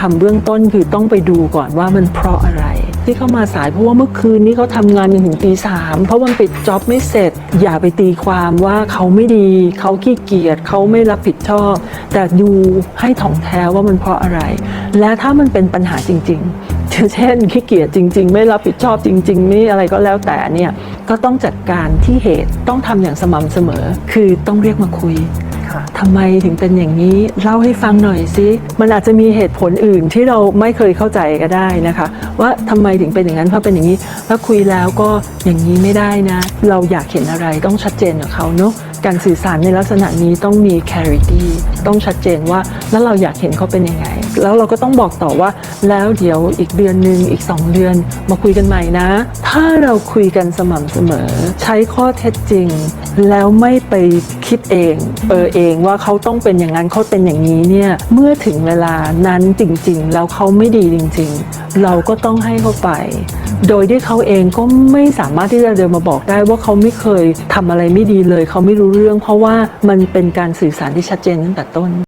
ทำเบื้องต้นคือต้องไปดูก่อนว่ามันเพราะอะไร ที่เขามาสายเพราะว่าเมื่อคืนนี้เขาทำงานจนถึงตีสามเพราะมันปิดจ็อบไม่เสร็จ อย่าไปตีความว่าเขาไม่ดี เขาขี้เกียจเขาไม่รับผิดชอบ แต่ดูให้ถ่องแท้ว่ามันเพราะอะไร และถ้ามันเป็นปัญหาจริงๆเช่นขี้เกียจจริง ๆ ไม่รับผิดชอบจริงๆนี่อะไรก็แล้วแต่เนี่ยก็ต้องจัดการที่เหตุต้องทำอย่างสม่ำเสมอ คือต้องเรียกมาคุย ทำไมถึงเป็นอย่างนี้เล่าให้ฟังหน่อยสิมันอาจจะมีเหตุผลอื่นที่เราไม่เคยเข้าใจก็ได้นะคะ ว่าทำไมถึงเป็นอย่างนั้นเพราะเป็นอย่างนี้แล้วคุยแล้วก็อย่างนี้ไม่ได้นะ เราอยากเห็นอะไรต้องชัดเจนกับเขาเนาะการสื่อสารในลักษณะนี้ต้องมี clarity ต้องชัดเจนว่าแล้วเราอยากเห็นเขาเป็นยังไง แล้วเราก็ต้องบอกต่อว่า แล้วเดี๋ยวอีกเดือนหนึ่งอีก 2 เดือนมาคุยกันใหม่นะ ถ้าเราคุยกันสม่ำเสมอ ใช้ข้อเท็จจริง แล้วไม่ไปคิดเองเออเองว่าเขาต้องเป็นอย่างนั้นเขาเป็นอย่างนี้เนี่ยเมื่อถึงเวลานั้นจริง ๆ แล้วเขาไม่ดีจริง ๆ เราก็ต้องให้เขาไป โดยที่เขาเองก็ไม่สามารถที่จะเดินมาบอกได้ว่าเขาไม่เคยทำอะไรไม่ดีเลย เขาไม่รู้เรื่อง เพราะว่ามันเป็นการสื่อสารที่ชัดเจนตั้งแต่ต้น